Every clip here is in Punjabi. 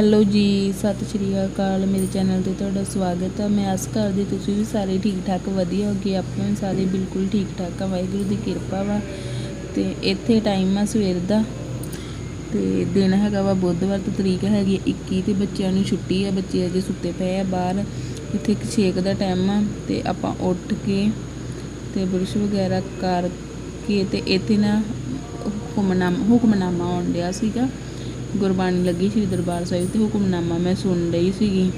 ਹੈਲੋ ਜੀ, ਸਤਿ ਸ਼੍ਰੀ ਅਕਾਲ, ਮੇਰੇ ਚੈਨਲ ਤੇ ਤੁਹਾਡਾ ਸਵਾਗਤ ਹੈ ਮੈਂ ਆਸ ਕਰਦੀ ਤੁਸੀਂ ਵੀ ਸਾਰੇ ਠੀਕ ਠਾਕ ਵਧੀਆ ਹੋਗੇ ਆਪਾਂ ਵੀ ਸਾਰੇ ਬਿਲਕੁਲ ਠੀਕ ਠਾਕ ਆ। ਵਾਹਿਗੁਰੂ ਦੀ ਕਿਰਪਾ ਵਾ। ਤੇ ਇੱਥੇ ਟਾਈਮ ਆ ਸਵੇਰ ਦਾ। ਤੇ ਦਿਨ ਹੈਗਾ ਵਾ ਬੁੱਧਵਾਰ, ਤੇ ਤਰੀਕ ਹੈਗੀ ਹੈ 21 ਤੇ ਬੱਚਿਆਂ ਨੂੰ ਛੁੱਟੀ ਆ। ਬੱਚੇ ਅਜੇ ਸੁੱਤੇ ਪਏ ਆ ਬਾਹਰ। ਇੱਥੇ ਇੱਕ ਛੇਕ ਦਾ ਟਾਈਮ ਆ, ਤੇ ਆਪਾਂ ਉੱਠ ਕੇ ਤੇ ਬੁਰਸ਼ ਵਗੈਰਾ ਕਰਕੇ ਤੇ ਇੱਥੇ ਨਾ ਹੁਕਮਨਾਮਾ ਹੁਕਮਨਾਮਾ ਆਉਣ ਡਿਆ ਸੀਗਾ। ਗੁਰਬਾਣੀ ਲੱਗੀ ਸ਼੍ਰੀ ਦਰਬਾਰ ਸਾਹਿਬ ਤੇ ਹੁਕਮਨਾਮਾ ਮੈਂ ਸੁਣ ਰਹੀ ਸੀਗੀ।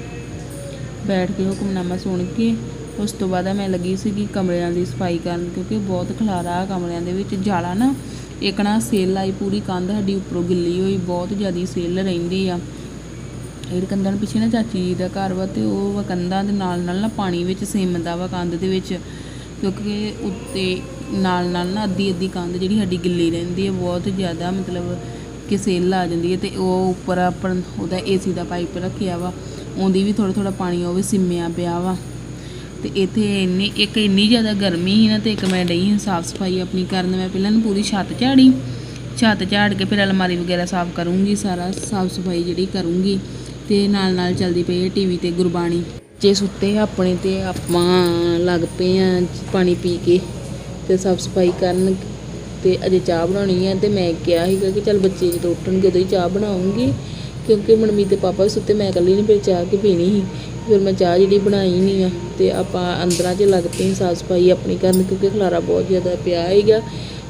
ਬੈਠ ਕੇ ਹੁਕਮਨਾਮਾ ਸੁਣ ਕੇ, ਉਸ ਤੋਂ ਬਾਅਦ ਮੈਂ ਲੱਗੀ ਸੀਗੀ ਕਮਰਿਆਂ ਦੀ ਸਫ਼ਾਈ ਕਰਨ ਕਿਉਂਕਿ ਬਹੁਤ ਖਲਾਰਾ ਆ ਕਮਰਿਆਂ ਦੇ ਵਿੱਚ। ਜਾਲਾ ਨਾ, ਇੱਕ ਨਾ ਸੇਲ ਆਈ ਪੂਰੀ ਕੰਧ ਸਾਡੀ ਉੱਪਰੋਂ ਗਿੱਲੀ ਹੋਈ, ਬਹੁਤ ਜ਼ਿਆਦੀ ਸੇਲ ਰਹਿੰਦੀ ਆ। ਇਹ ਕੰਧਾਂ ਪਿੱਛੇ ਨਾ ਚਾਚੀ ਜੀ ਦਾ ਘਰ ਵਾ ਤੇ ਉਹ ਵਾ ਕੰਧਾਂ ਦੇ ਨਾਲ ਨਾਲ ਨਾ ਪਾਣੀ ਵਿੱਚ ਸਿਮਦਾ ਵਾ ਕੰਧ ਦੇ ਵਿੱਚ, ਕਿਉਂਕਿ ਉੱਤੇ ਨਾਲ ਨਾਲ ਨਾ ਅੱਧੀ ਅੱਧੀ ਕੰਧ ਜਿਹੜੀ ਸਾਡੀ ਗਿੱਲੀ ਰਹਿੰਦੀ ਹੈ ਬਹੁਤ ਜ਼ਿਆਦਾ ਮਤਲਬ ਕਿ ਸੇਲ ਆ ਜਾਂਦੀ ਹੈ ਤੇ ਉਹ ਉੱਪਰ ਆਪਣ ਉਹਦਾ ਏਸੀ ਦਾ ਪਾਈਪ ਰੱਖਿਆ ਵਾ, ਉਹਦੀ ਵੀ ਥੋੜਾ ਥੋੜਾ ਪਾਣੀ ਉਹ ਵੀ ਸਿਮਿਆ ਪਿਆ ਵਾ। ਤੇ ਇੱਥੇ ਇੰਨੀ, ਇੱਕ ਇੰਨੀ ਜ਼ਿਆਦਾ ਗਰਮੀ ਸੀ ਨਾ ਤੇ ਇੱਕ ਮੈਂ ਡਈ ਸਾਫ਼ ਸਫ਼ਾਈ ਆਪਣੀ ਕਰਨ, ਮੈਂ ਪਹਿਲਾਂ ਪੂਰੀ ਛੱਤ ਝਾੜੀ, ਛੱਤ ਝਾੜ ਕੇ ਫਿਰ ਅਲਮਾਰੀ ਵਗੈਰਾ ਸਾਫ਼ ਕਰੂੰਗੀ, ਸਾਰਾ ਸਾਫ਼ ਸਫ਼ਾਈ ਜਿਹੜੀ ਕਰੂੰਗੀ ਤੇ ਨਾਲ ਨਾਲ ਚੱਲਦੀ ਪਈ ਹੈ ਟੀਵੀ ਤੇ ਗੁਰਬਾਣੀ। ਜੇ ਸੁੱਤੇ ਆਪਣੇ ਤੇ ਆਪਾਂ ਲੱਗ ਪਏ ਆ ਪਾਣੀ ਪੀ ਕੇ ਤੇ ਸਾਫ਼ ਸਫ਼ਾਈ ਕਰਨ ਤੇ ਅਜੇ ਚਾਹ ਬਣਾਉਣੀ ਆ ਤੇ ਮੈਂ ਕਿਹਾ ਸੀਗਾ ਕਿ ਚੱਲ ਬੱਚੇ ਜਦੋਂ ਉੱਠਣਗੇ ਉਦੋਂ ਹੀ ਚਾਹ ਬਣਾਉਂਗੀ, ਕਿਉਂਕਿ ਮਨਮੀਤ ਤੇ ਪਾਪਾ ਵੀ ਸੁੱਤੇ, ਮੈਂ ਇਕੱਲੀ ਨਹੀਂ ਫਿਰ ਚਾਹ ਕੇ ਪੀਣੀ ਸੀ। ਫਿਰ ਮੈਂ ਚਾਹ ਜਿਹੜੀ ਬਣਾਈ ਨਹੀਂ ਆ ਤੇ ਆਪਾਂ ਅੰਦਰਾਂ 'ਚ ਲੱਗ ਪਏ ਸਾਫ਼ ਸਫ਼ਾਈ ਆਪਣੀ ਕਰਨ ਕਿਉਂਕਿ ਖਲਾਰਾ ਬਹੁਤ ਜ਼ਿਆਦਾ ਪਿਆ ਹੈਗਾ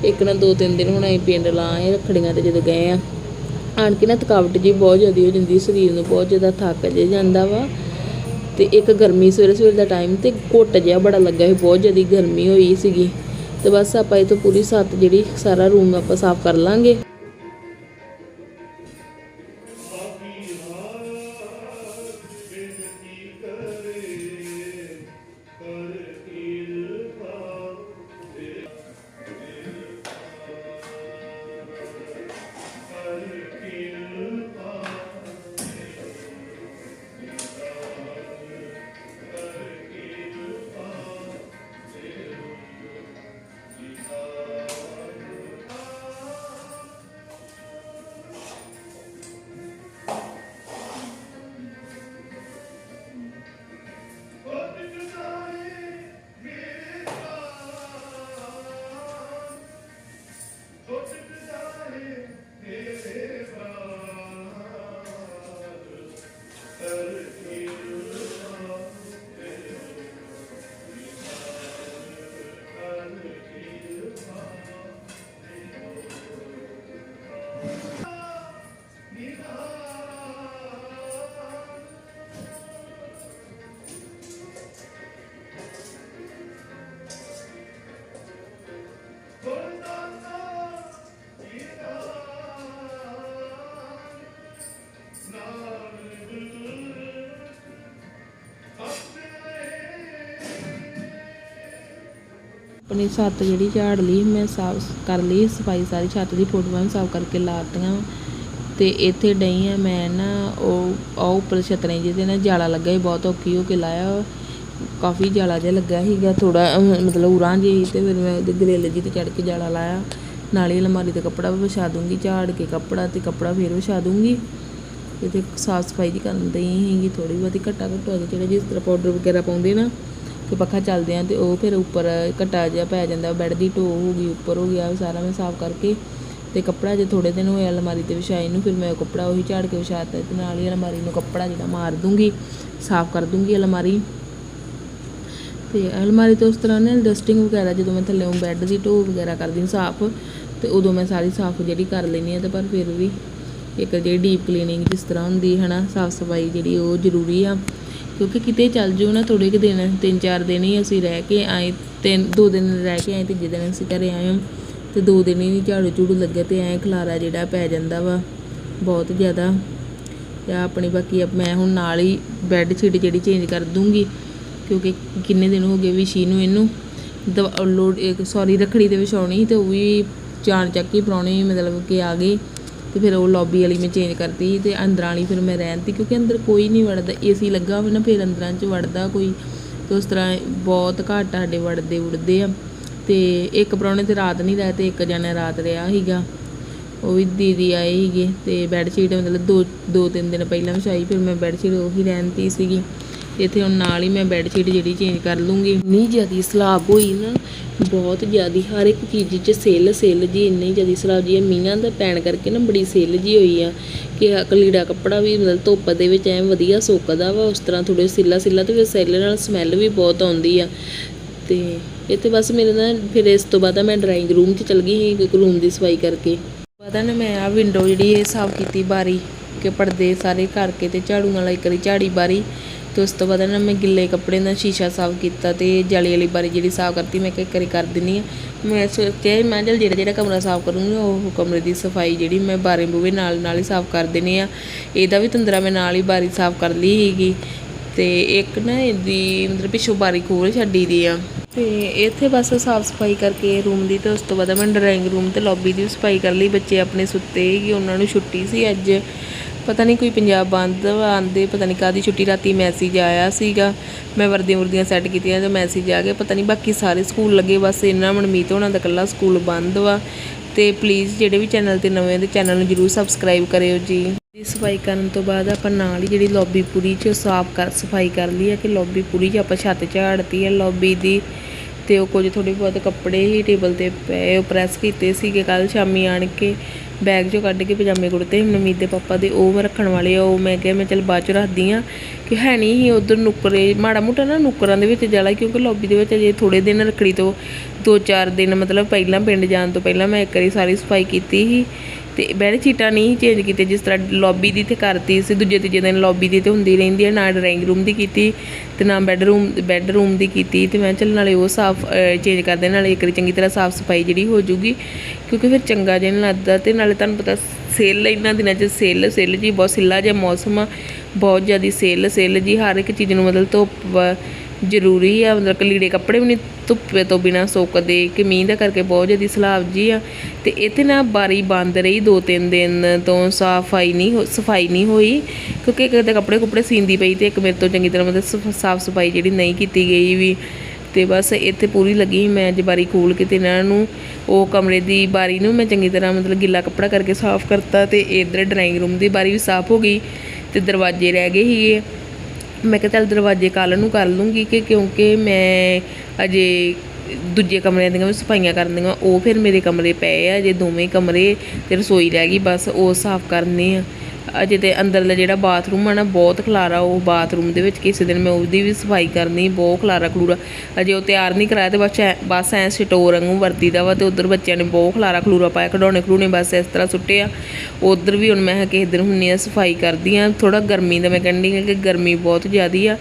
ਇੱਕ ਨਾ ਦੋ ਤਿੰਨ ਦਿਨ ਹੁਣ ਅਸੀਂ ਪਿੰਡ ਲਾਏ ਰੱਖੜੀਆਂ ਤੇ ਜਦੋਂ ਗਏ ਆ। ਆਣ ਕੇ ਨਾ ਥਕਾਵਟ ਜੀ ਬਹੁਤ ਜ਼ਿਆਦਾ ਹੋ ਜਾਂਦੀ, ਸਰੀਰ ਨੂੰ ਬਹੁਤ ਜ਼ਿਆਦਾ ਥੱਕ ਜੇ ਜਾਂਦਾ ਵਾ। ਤੇ ਇੱਕ ਗਰਮੀ ਸਵੇਰੇ ਸਵੇਰੇ ਦਾ ਟਾਈਮ ਤੇ ਘੁੱਟ ਜਿਹਾ ਬੜਾ ਲੱਗਾ ਸੀ, ਬਹੁਤ ਜ਼ਿਆਦਾ ਗਰਮੀ ਹੋਈ ਸੀਗੀ। ਤੇ ਬਸ ਆਪਾਂ ਇਹ ਤੋਂ ਪੂਰੀ ਸੱਤ ਜਿਹੜੀ ਸਾਰਾ ਰੂਮ ਆਪਾਂ ਸਾਫ਼ ਕਰ ਲਾਂਗੇ। ਆਪਣੀ ਛੱਤ ਜਿਹੜੀ ਝਾੜ ਲਈ, ਮੈਂ ਸਾਫ਼ ਕਰ ਲਈ, ਸਫ਼ਾਈ ਸਾਰੀ ਛੱਤ ਦੀ ਫੋਟੋਆਂ ਵੀ ਸਾਫ਼ ਕਰਕੇ ਲਾਤੀਆਂ। ਤੇ ਇੱਥੇ ਡਈ ਆ ਮੈਂ ਨਾ, ਉਹ ਉਹ ਉੱਪਰ ਛਤਰੇ ਜਿਹਦੇ ਨਾਲ ਜਾਲਾ ਲੱਗਾ ਸੀ, ਬਹੁਤ ਔਖੀ ਹੋ ਕੇ ਲਾਇਆ। ਕਾਫੀ ਜਾਲਾ ਜਿਹਾ ਲੱਗਾ ਸੀਗਾ ਥੋੜਾ ਮਤਲਬ ਉਰਾਂ ਜਿਹੀ ਤੇ ਫਿਰ ਮੈਂ ਉਹਦੇ ਗਰੇਲ ਜੀ ਤੇ ਚੜ ਕੇ ਜਾਲਾ ਲਾਇਆ। ਨਾਲੇ ਅਲਮਾਰੀ ਤੇ ਕੱਪੜਾ ਵੀ ਵਿਛਾ ਦੂੰਗੀ, ਝਾੜ ਕੇ ਕੱਪੜਾ ਤੇ ਕੱਪੜਾ ਫੇਰ ਵਿਛਾ ਦੂੰਗੀ। ਤੇ ਸਾਫ਼ ਸਫ਼ਾਈ ਦੀ ਕਰਨ ਦਈ ਹੈਗੀ ਥੋੜੀ ਬਹੁਤੀ ਘਟਾ ਘਟਾ ਕੇ ਜਿਹੜੇ ਜਿਸ ਤਰ੍ਹਾਂ ਪਾਊਡਰ ਵਗੈਰਾ ਪਾਉਂਦੇ ਨਾ ਕਿ ਪੱਖਾ ਚੱਲਦੇ ਆ ਤੇ ਉਹ ਫਿਰ ਉੱਪਰ ਘਟਾ ਜਿਹਾ ਪੈ ਜਾਂਦਾ, ਬੈੱਡ ਦੀ ਢੋ ਹੋ ਗਈ, ਉੱਪਰ ਹੋ ਗਿਆ ਸਾਰਾ ਮੈਂ ਸਾਫ਼ ਕਰਕੇ ਤੇ ਕੱਪੜਾ ਜੇ ਥੋੜੇ ਦਿਨ ਹੋਏ ਅਲਮਾਰੀ ਤੇ ਵਿਛਾਈ ਨੂੰ, ਫਿਰ ਮੈਂ ਉਹ ਕੱਪੜਾ ਉਹੀ ਝਾੜ ਕੇ ਵਿਛਾਤਾ ਤੇ ਨਾਲ ਹੀ ਅਲਮਾਰੀ ਨੂੰ ਕੱਪੜਾ ਜਿਹੜਾ ਮਾਰ ਦੂੰਗੀ, ਸਾਫ਼ ਕਰ ਦੂੰਗੀ ਅਲਮਾਰੀ। ਤੇ ਅਲਮਾਰੀ ਤੇ ਉਸ ਤਰ੍ਹਾਂ ਨੇ ਡਸਟਿੰਗ ਵਗੈਰਾ ਜਦੋਂ ਮੈਂ ਥੱਲੇ ਬੈੱਡ ਦੀ ਢੋ ਵਗੈਰਾ ਕਰਦੀ ਸਾਫ਼, ਤੇ ਉਦੋਂ ਮੈਂ ਸਾਰੀ ਸਾਫ਼ ਜਿਹੜੀ ਕਰ ਲੈਣੀ ਆ ਤੇ ਪਰ ਫਿਰ ਵੀ ਇੱਕ ਜਿਹੜੀ ਡੀਪ ਕਲੀਨਿੰਗ ਜਿਸ ਤਰ੍ਹਾਂ ਹੁੰਦੀ ਹੈ ਨਾ, ਸਾਫ਼ ਸਫ਼ਾਈ ਜਿਹੜੀ ਉਹ ਜ਼ਰੂਰੀ ਆ। ਕਿਉਂਕਿ ਕਿਤੇ ਚੱਲ ਜਿਓ ਨਾ ਥੋੜੇ ਕੁ ਦਿਨ, ਤਿੰਨ ਚਾਰ ਦਿਨ ਹੀ ਅਸੀਂ ਰਹਿ ਕੇ ਆਏ, ਤਿੰਨ, ਦੋ ਦਿਨ ਰਹਿ ਕੇ ਆਏ, ਤੀਜੇ ਦਿਨ ਅਸੀਂ ਘਰੇ ਆਏ ਹਾਂ। ਤੇ ਦੋ ਦਿਨ ਹੀ ਨਹੀਂ ਝਾੜੂ ਝੂੜੂ ਲੱਗੇ ਤੇ ਐਂ ਖਲਾਰਾ ਜਿਹੜਾ ਪੈ ਜਾਂਦਾ ਵਾ, ਬਹੁਤ ਜ਼ਿਆਦਾ। ਤੇ ਆਪਣੀ ਬਾਕੀ ਮੈਂ ਹੁਣ ਨਾਲ ਹੀ ਬੈੱਡ ਸ਼ੀਟ ਜਿਹੜੀ ਚੇਂਜ ਕਰ ਦੂੰਗੀ, ਕਿਉਂਕਿ ਕਿੰਨੇ ਦਿਨ ਹੋ ਗਏ ਵਿਸ਼ੀ ਨੂੰ ਇਹਨੂੰ। ਦਵਾ- ਲੋਡ ਇੱਕ ਸੌਰੀ ਰੱਖੜੀ ਤੇ ਵਿਛਾਉਣੀ ਸੀ ਤੇ ਉਹ ਵੀ ਜਾਣ ਚੱਕ ਕੇ ਪ੍ਰਾਹੁਣੇ ਮਤਲਬ ਕਿ ਆ ਗਏ। ਤੇ ਫਿਰ ਉਹ ਲੌਬੀ ਵਾਲੀ ਮੈਂ ਚੇਂਜ ਕਰਤੀ ਸੀ ਤੇ ਅੰਦਰਾਂ ਵਾਲੀ ਫਿਰ ਮੈਂ ਰਹਿਣ ਤੀ ਕਿਉਂਕਿ ਅੰਦਰ ਕੋਈ ਨਹੀਂ ਵੜਦਾ ਏਸੀ ਲੱਗਾ ਹੋਵੇ ਨਾ ਫਿਰ ਅੰਦਰਾਂ 'ਚ ਵੜਦਾ ਕੋਈ ਤੇ ਉਸ ਤਰ੍ਹਾਂ ਬਹੁਤ ਘੱਟ ਸਾਡੇ ਵੜਦੇ ਉੜਦੇ ਆ ਤੇ ਇੱਕ ਪ੍ਰਾਹੁਣੇ ਤੇ ਰਾਤ ਨਹੀਂ ਰਿਹਾ ਤੇ ਇੱਕ ਜਣਾ ਰਾਤ ਰਿਹਾ ਸੀਗਾ, ਉਹ ਵੀ ਦੀਦੀ ਆਏ ਸੀਗੇ ਤੇ ਬੈੱਡ ਸ਼ੀਟ ਮਤਲਬ ਦੋ ਦੋ ਤਿੰਨ ਦਿਨ ਪਹਿਲਾਂ ਵਿਛਾਈ, ਫਿਰ ਮੈਂ ਬੈੱਡ ਸ਼ੀਟ ਉਹੀ ਰਹਿਣਤੀ ਸੀਗੀ। ਇੱਥੇ ਹੁਣ ਨਾਲ ਹੀ ਮੈਂ ਬੈੱਡ ਸ਼ੀਟ ਜਿਹੜੀ ਚੇਂਜ ਕਰ ਲੂੰਗੀ। ਇੰਨੀ ਜ਼ਿਆਦੀ ਸਲਾਬ ਹੋਈ ਨਾ, ਬਹੁਤ ਜ਼ਿਆਦੀ, ਹਰ ਇੱਕ ਚੀਜ਼ 'ਚ ਸੇਲ ਸੇਲ ਜੀ, ਇੰਨੀ ਜ਼ਿਆਦੀ ਸਲਾਬ ਜੀ ਮੀਂਹਾਂ ਦਾ ਪੈਣ ਕਰਕੇ ਨਾ ਬੜੀ ਸੇਲ ਜੀ ਹੋਈ ਆ ਕਿ ਕਲੀੜਾ ਕੱਪੜਾ ਵੀ ਮਤਲਬ ਧੁੱਪ ਦੇ ਵਿੱਚ ਐ ਵਧੀਆ ਸੁੱਕਦਾ ਵਾ, ਉਸ ਤਰ੍ਹਾਂ ਥੋੜੇ ਸਿੱਲਾ ਸਿੱਲਾ ਤੇ ਫਿਰ ਸੇਲ ਨਾਲ ਸਮੈਲ ਵੀ ਬਹੁਤ ਆਉਂਦੀ ਆ। ਤੇ ਇੱਥੇ ਬਸ ਮੇਰੇ ਨਾਲ ਫਿਰ ਇਸ ਤੋਂ ਬਾਅਦ ਮੈਂ ਡਰਾਇੰਗ ਰੂਮ 'ਚ ਚਲ ਗਈ ਸੀ, ਇੱਕ ਰੂਮ ਦੀ ਸਫ਼ਾਈ ਕਰਕੇ। ਪਤਾ ਨਾ ਮੈਂ ਆ ਵਿੰਡੋ ਜਿਹੜੀ ਇਹ ਸਾਫ਼ ਕੀਤੀ ਬਾਰੀ, ਕਿ ਪਰਦੇ ਸਾਰੇ ਕਰਕੇ ਤੇ ਝਾੜੂ ਨਾਲ ਇੱਕ ਵਾਰੀ ਝਾੜੀ ਬਾਰੀ। ਤੇ ਉਸ ਤੋਂ ਬਾਅਦ ਨਾ ਮੈਂ ਗਿੱਲੇ ਕੱਪੜੇ ਨਾਲ ਸ਼ੀਸ਼ਾ ਸਾਫ਼ ਕੀਤਾ ਤੇ ਜਾਲੀ ਵਾਲੀ ਬਾਰੀ ਜਿਹੜੀ ਸਾਫ਼ ਕਰਤੀ, ਮੈਂ ਕਿਹਾ ਇੱਕ ਕਰ ਦਿੰਨੀ ਆ ਮੈਂ ਸੋਚਿਆ ਮੈਂ ਚੱਲ ਜਿਹੜਾ ਜਿਹੜਾ ਕਮਰਾ ਸਾਫ਼ ਕਰੂੰਗੀ, ਉਹ ਕਮਰੇ ਦੀ ਸਫ਼ਾਈ ਜਿਹੜੀ ਮੈਂ ਬਾਰੇ ਬੂਵੇ ਨਾਲ ਨਾਲ ਹੀ ਸਾਫ਼ ਕਰ ਦੇਣੀ ਆ। ਇਹਦਾ ਵੀ ਤੰਦਰਾ ਮੈਂ ਨਾਲ ਹੀ ਬਾਰੀ ਸਾਫ਼ ਕਰ ਲਈ ਸੀਗੀ। ਤੇ ਇੱਕ ਨਾ ਇਹਦੀ ਮਤਲਬ ਪਿੱਛੋਂ ਬਾਰੀ ਖੋਲ ਛੱਡੀ ਦੀ ਆ। ਤੇ ਇੱਥੇ ਬਸ ਸਾਫ਼ ਸਫ਼ਾਈ ਕਰਕੇ ਰੂਮ ਦੀ ਤੇ ਉਸ ਤੋਂ ਬਾਅਦ ਮੈਂ ਡਰਾਇੰਗ ਰੂਮ ਤੇ ਲੌਬੀ ਦੀ ਵੀ ਸਫ਼ਾਈ ਕਰ ਲਈ। ਬੱਚੇ ਆਪਣੇ ਸੁੱਤੇ ਕਿ ਉਹਨਾਂ ਨੂੰ ਛੁੱਟੀ ਸੀ ਅੱਜ। ਪਤਾ ਨਹੀਂ ਕੋਈ ਪੰਜਾਬ ਬੰਦ ਆਂਦੇ ਪਤਾ ਨਹੀਂ ਕਾਦੀ ਛੁੱਟੀ, ਰਾਤੀ ਮੈਸੇਜ ਆਇਆ ਸੀਗਾ। ਮੈਂ ਵਰਦੀਆਂ ਵਰਦੀਆਂ ਸੈੱਟ ਕੀਤੀਆਂ ਤੇ ਮੈਸੇਜ ਆ ਗਿਆ, ਪਤਾ ਨਹੀਂ ਬਾਕੀ ਸਾਰੇ ਸਕੂਲ ਲੱਗੇ, ਬਸ ਇਹਨਾਂ ਮਨਮੀਤ ਹੋਣਾ ਦਾ ਇਕੱਲਾ ਸਕੂਲ ਬੰਦ ਵਾ। ਤੇ ਪਲੀਜ਼ ਜਿਹੜੇ ਵੀ ਚੈਨਲ ਤੇ ਨਵੇਂ ਤੇ ਚੈਨਲ ਨੂੰ ਜਰੂਰ ਸਬਸਕ੍ਰਾਈਬ ਕਰਿਓ ਜੀ। ਸਫ਼ਾਈ ਕਰਨ ਤੋਂ ਬਾਅਦ ਆਪਾਂ ਨਾਲ ਹੀ ਜਿਹੜੀ ਲੌਬੀ ਪੂਰੀ ਚ ਸਾਫ਼ ਕਰ, ਸਫ਼ਾਈ ਕਰ ਲਈ ਹੈ ਕਿ ਲੌਬੀ ਪੂਰੀ ਚ ਆਪਾਂ ਛੱਤ ਝਾੜਤੀ ਹੈ ਲੌਬੀ ਦੀ ਤੇ ਉਹ ਕੁਝ ਥੋੜੇ ਬਹੁਤ ਕੱਪੜੇ ਹੀ ਟੇਬਲ ਤੇ ਪਏ, ਉਹ ਪ੍ਰੈਸ ਕੀਤੇ ਸੀਗੇ ਕੱਲ ਸ਼ਾਮੀ ਆਣ ਕੇ। ਬੈਗ ਚੋਂ ਕੱਢ ਕੇ ਪਜਾਮੇ ਕੁੜਤੇ ਨਵੀਦ ਦੇ ਪਾਪਾ ਦੇ, ਉਹ ਮੈਂ ਰੱਖਣ ਵਾਲੇ ਆ। ਉਹ ਮੈਂ ਕਿਹਾ ਮੈਂ ਚੱਲ ਬਾਅਦ ਚ ਰੱਖਦੀ ਆ ਕਿ ਹੈ ਨਹੀਂ ਸੀ, ਉਧਰ ਨੁਕਰੇ, ਮਾੜਾ ਮੋਟਾ ਨਾ ਨੁਕਰਾਂ ਦੇ ਵਿੱਚ ਜਾਲਾ ਕਿਉਂਕਿ ਲੌਬੀ ਦੇ ਵਿੱਚ ਅਜੇ ਥੋੜੇ ਦਿਨ ਰੱਖੜੀ ਤੋਂ ਦੋ ਚਾਰ ਦਿਨ, ਮਤਲਬ ਪਹਿਲਾਂ ਪਿੰਡ ਜਾਣ ਤੋਂ ਪਹਿਲਾਂ ਮੈਂ ਇੱਕ ਵਾਰੀ ਸਾਰੀ ਸਫ਼ਾਈ ਕੀਤੀ ਸੀ। ਤੇ ਬੈੱਡ ਸ਼ੀਟਾਂ ਨਹੀਂ ਚੇਂਜ ਕੀਤੇ ਜਿਸ ਤਰ੍ਹਾਂ ਲੌਬੀ ਦੀ ਤੇ ਕਰਤੀ ਸੀ, ਦੂਜੇ ਤੀਜੇ ਦਿਨ ਲੌਬੀ ਦੀ ਤੇ ਹੁੰਦੀ ਰਹਿੰਦੀ ਹੈ ਨਾ ਡਰਾਇੰਗ ਰੂਮ ਦੀ ਕੀਤੀ, ਤੇ ਨਾ ਬੈੱਡ ਰੂਮ ਬੈੱਡ ਰੂਮ ਦੀ ਕੀਤੀ, ਤੇ ਮੈਂ ਚੱਲ ਨਾਲੇ ਉਹ ਸਾਫ਼ ਚੇਂਜ ਕਰ ਦੇ ਨਾਲੇ ਇੱਕ ਚੰਗੀ ਤਰ੍ਹਾਂ ਸਾਫ਼ ਸਫ਼ਾਈ ਜਿਹੜੀ ਹੋ ਜੂਗੀ ਕਿਉਂਕਿ ਫਿਰ ਚੰਗਾ ਜਿਹਾ ਨਹੀਂ ਲੱਗਦਾ, ਤੇ ਨਾਲੇ ਤੁਹਾਨੂੰ ਪਤਾ ਸੇਲ ਇਹਨਾਂ ਦਿਨਾਂ 'ਚ ਸੇਲ ਸੇਲ ਜੀ ਬਹੁਤ ਸਿੱਲਾ ਜਿਹਾ ਮੌਸਮ ਆ, ਬਹੁਤ ਜ਼ਿਆਦਾ ਸੇਲ ਸੇਲ ਜੀ ਹਰ ਇੱਕ ਚੀਜ਼ ਨੂੰ ਮਤਲਬ ਧੁੱਪ ਜ਼ਰੂਰੀ ਆ, ਮਤਲਬ ਕਿ ਲੀੜੇ ਕੱਪੜੇ ਵੀ ਨਹੀਂ ਧੁੱਪੇ ਤੋਂ ਬਿਨਾ ਸੁੱਕਦੇ, ਕਿ ਮੀਂਹ ਦਾ ਕਰਕੇ ਬਹੁਤ ਜ਼ਿਆਦਾ ਸਲਾਬ ਜੀ ਆ। ਤੇ ਇੱਥੇ ਨਾ ਬਾਰੀ ਬੰਦ ਰਹੀ ਦੋ ਤਿੰਨ ਦਿਨ ਤੋਂ, ਸਫ਼ਾਈ ਨਹੀਂ ਹੋ- ਸਫ਼ਾਈ ਨਹੀਂ ਹੋਈ, ਕਿਉਂਕਿ ਇੱਕ ਤਾਂ ਕੱਪੜੇ ਕੁਪੜੇ ਸੀਂਦੀ ਪਈ ਤੇ ਇੱਕ ਮੇਰੇ ਤੋਂ ਚੰਗੀ ਤਰ੍ਹਾਂ ਮਤਲਬ ਸਾਫ਼ ਸਫ਼ਾਈ ਜਿਹੜੀ ਨਹੀਂ ਕੀਤੀ ਗਈ ਵੀ। ਤੇ ਬਸ ਇੱਥੇ ਪੂਰੀ ਲੱਗੀ ਸੀ, ਮੈਂ ਅੱਜ ਬਾਰੀ ਖੋਲ ਕੇ ਤੇ ਇਹਨਾਂ ਨੂੰ, ਉਹ ਕਮਰੇ ਦੀ ਬਾਰੀ ਨੂੰ ਮੈਂ ਚੰਗੀ ਤਰ੍ਹਾਂ ਮਤਲਬ ਗਿੱਲਾ ਕੱਪੜਾ ਕਰਕੇ ਸਾਫ਼ ਕਰਤਾ ਤੇ ਇਧਰ ਡਰਾਇੰਗ ਰੂਮ ਦੀ ਬਾਰੀ ਵੀ ਸਾਫ਼ ਹੋ ਗਈ ਤੇ ਦਰਵਾਜ਼ੇ ਰਹਿ ਗਏ ਸੀਗੇ। ਮੈਂ ਕਿਹਾ ਚੱਲ ਦਰਵਾਜ਼ੇ ਕੱਲ੍ਹ ਨੂੰ ਕਰ ਲੂੰਗੀ ਕਿ ਕਿਉਂਕਿ ਮੈਂ ਅਜੇ ਦੂਜੇ ਕਮਰਿਆਂ ਦੀਆਂ ਵੀ ਸਫਾਈਆਂ ਕਰਨੀਆਂ ਉਹ ਫਿਰ ਮੇਰੇ ਕਮਰੇ ਪਏ ਆ, ਅਜੇ ਦੋਵੇਂ ਕਮਰੇ ਤੇ ਰਸੋਈ ਰਹਿ ਗਈ, ਬਸ ਉਹ ਸਾਫ਼ ਕਰਨੇ ਆ। ਅਜੇ ਤੇ ਅੰਦਰਲਾ ਜਿਹੜਾ ਬਾਥਰੂਮ ਆ ਨਾ, ਬਹੁਤ ਖਲਾਰਾ ਉਹ ਬਾਥਰੂਮ ਦੇ ਵਿੱਚ ਕਿਸੇ ਦਿਨ ਮੈਂ ਉਹਦੀ ਵੀ ਸਫ਼ਾਈ ਕਰਨੀ, ਬਹੁਤ ਖਲਾਰਾ ਖਲੂਰਾ। ਅਜੇ ਉਹ ਤਿਆਰ ਨਹੀਂ ਕਰਾਇਆ ਤੇ ਬਸ ਐ ਬਸ ਐ ਸਟੋਰ ਵਾਂਗੂ ਵਰਤੀਦਾ ਵਾ ਤੇ ਉਧਰ ਬੱਚਿਆਂ ਨੇ ਬਹੁਤ ਖਲਾਰਾ ਖਲੂਰਾ ਪਾਇਆ, ਖਡੌਣੇ ਖਡੂਣੇ ਬਸ ਇਸ ਤਰ੍ਹਾਂ ਸੁੱਟੇ ਆ। ਉਧਰ ਵੀ ਹੁਣ ਮੈਂ ਕਿਹਾ ਕਿਸੇ ਦਿਨ ਹੁੰਨੀ ਆ ਸਫ਼ਾਈ ਕਰਦੀ ਆ ਥੋੜਾ ਗਰਮੀ ਦਾ ਮੈਂ ਕਹਿੰਦੀ ਆ ਕਿ ਗਰਮੀ ਬਹੁਤ ਜ਼ਿਆਦੀ ਆ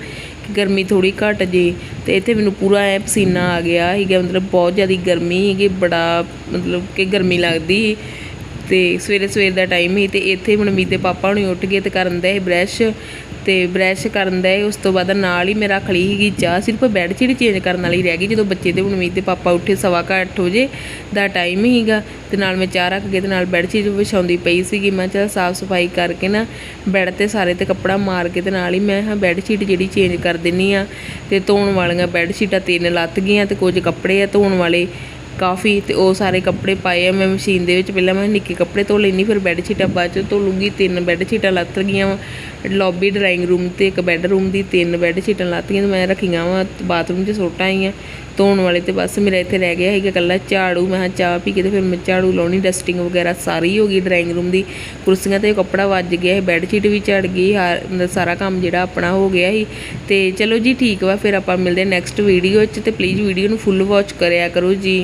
ਗਰਮੀ ਥੋੜੀ ਘਟ ਜੇ। ਤੇ ਇੱਥੇ ਮੈਨੂੰ ਪੂਰਾ ਐ ਪਸੀਨਾ ਆ ਗਿਆ ਸੀਗਾ, ਮਤਲਬ ਬਹੁਤ ਜ਼ਿਆਦੀ ਗਰਮੀ ਹੈਗੀ ਬੜਾ ਮਤਲਬ ਕਿ ਗਰਮੀ ਲੱਗਦੀ ਸੀ। ਤੇ ਸਵੇਰੇ ਸਵੇਰ ਦਾ ਟਾਈਮ ਹੀ ਤੇ ਇੱਥੇ ਮਨਮੀਤ ਦੇ ਪਾਪਾ ਹੁਣੀ ਉੱਠ ਗਏ ਤੇ ਕਰਨ ਦਾ ਇਹ ਬ੍ਰਸ਼ ਤੇ ਬ੍ਰਸ਼ ਕਰਨ ਦਾ ਉਸ ਤੋਂ ਬਾਅਦ ਨਾਲ ਹੀ ਮੈਂ ਰੱਖ ਲਈ ਸੀਗੀ ਚਾਹ, ਸਿਰਫ ਬੈੱਡ ਸ਼ੀਟ ਚੇਂਜ ਕਰਨ ਵਾਲੀ ਰਹਿ ਗਈ ਜਦੋਂ ਬੱਚੇ ਦੇ ਮਨਮੀਤ ਦੇ ਪਾਪਾ ਉੱਠੇ ਸਵਾ ਕੁ ਅੱਠ ਵਜੇ ਦਾ ਟਾਈਮ ਸੀਗਾ ਤੇ ਨਾਲ ਮੈਂ ਚਾਹ ਰੱਖ ਕੇ ਤੇ ਨਾਲ ਬੈੱਡ ਸ਼ੀਟ ਵਿਛਾਉਂਦੀ ਪਈ ਸੀਗੀ। ਮੈਂ ਚਾਹ ਸਾਫ਼ ਸਫ਼ਾਈ ਕਰਕੇ ਨਾ ਬੈੱਡ ਤੇ ਸਾਰੇ ਤੇ ਕੱਪੜਾ ਮਾਰ ਕੇ ਤੇ ਨਾਲ ਹੀ ਮੈਂ ਹਾਂ ਬੈੱਡ ਸ਼ੀਟ ਜਿਹੜੀ ਚੇਂਜ ਕਰ ਦਿੰਨੀ ਆ ਤੇ ਧੋਣ ਵਾਲੀਆਂ ਬੈੱਡ ਸ਼ੀਟਾਂ ਤਿੰਨ ਲੱਤ ਗਈਆਂ ਤੇ ਕੁਝ ਕੱਪੜੇ ਆ ਧੋਣ ਵਾਲੇ ਕਾਫੀ ਤੇ ਉਹ ਸਾਰੇ ਕੱਪੜੇ ਪਾਏ ਆ। ਮੈਂ ਮਸ਼ੀਨ ਦੇ ਵਿੱਚ ਪਹਿਲਾਂ ਮੈਂ ਨਿੱਕੇ ਕੱਪੜੇ ਧੋ ਲੈਣੀ ਫਿਰ ਬੈੱਡ ਸ਼ੀਟਾਂ ਬਾਅਦ ਚ ਧੋ ਲੂੰਗੀ ਤਿੰਨ ਬੈੱਡ ਸ਼ੀਟਾਂ ਲੱਤ ਗਈਆਂ ਵਾ। ਲੌਬੀ ਡਰਾਇੰਗ ਰੂਮ ਤੇ ਇੱਕ ਬੈੱਡ ਰੂਮ ਦੀ ਤਿੰਨ ਬੈੱਡ ਸ਼ੀਟਾਂ ਲੱਤੀਆਂ ਤੇ ਮੈਂ ਰੱਖੀਆਂ ਵਾ। ਬਾਥਰੂਮ 'ਚ ਸੋਟਾਂ ਆਈ ਆ ਧੋਣ ਵਾਲੇ ਤੇ ਬਸ ਮੇਰਾ ਇੱਥੇ ਰਹਿ ਗਿਆ ਸੀਗਾ ਇਕੱਲਾ। ਝਾੜੂ, ਮੈਂ ਕਿਹਾ ਚਾਹ ਪੀ ਕੇ ਤੇ ਫਿਰ ਮੈਂ ਝਾੜੂ ਲਾਉਣੀ। ਡਸਟਿੰਗ ਵਗੈਰਾ ਸਾਰੀ ਹੋ ਗਈ ਡਰਾਇੰਗ ਰੂਮ ਦੀ। ਕੁਰਸੀਆਂ ਤੇ ਕੱਪੜਾ ਵੱਜ ਗਿਆ ਹੈ ਬੈੱਡ ਸ਼ੀਟ ਵੀ ਝੜ ਗਈ। ਹਾਰ- ਸਾਰਾ ਕੰਮ ਜਿਹੜਾ ਆਪਣਾ ਹੋ ਗਿਆ ਸੀ। ਤੇ ਚਲੋ ਜੀ ਠੀਕ ਵਾ, ਫਿਰ ਆਪਾਂ ਮਿਲਦੇ ਨੈਕਸਟ ਵੀਡੀਓ 'ਚ ਤੇ ਪਲੀਜ਼ ਵੀਡੀਓ ਨੂੰ ਫੁੱਲ ਵਾਚ ਕਰਿਆ ਕਰੋ ਜੀ।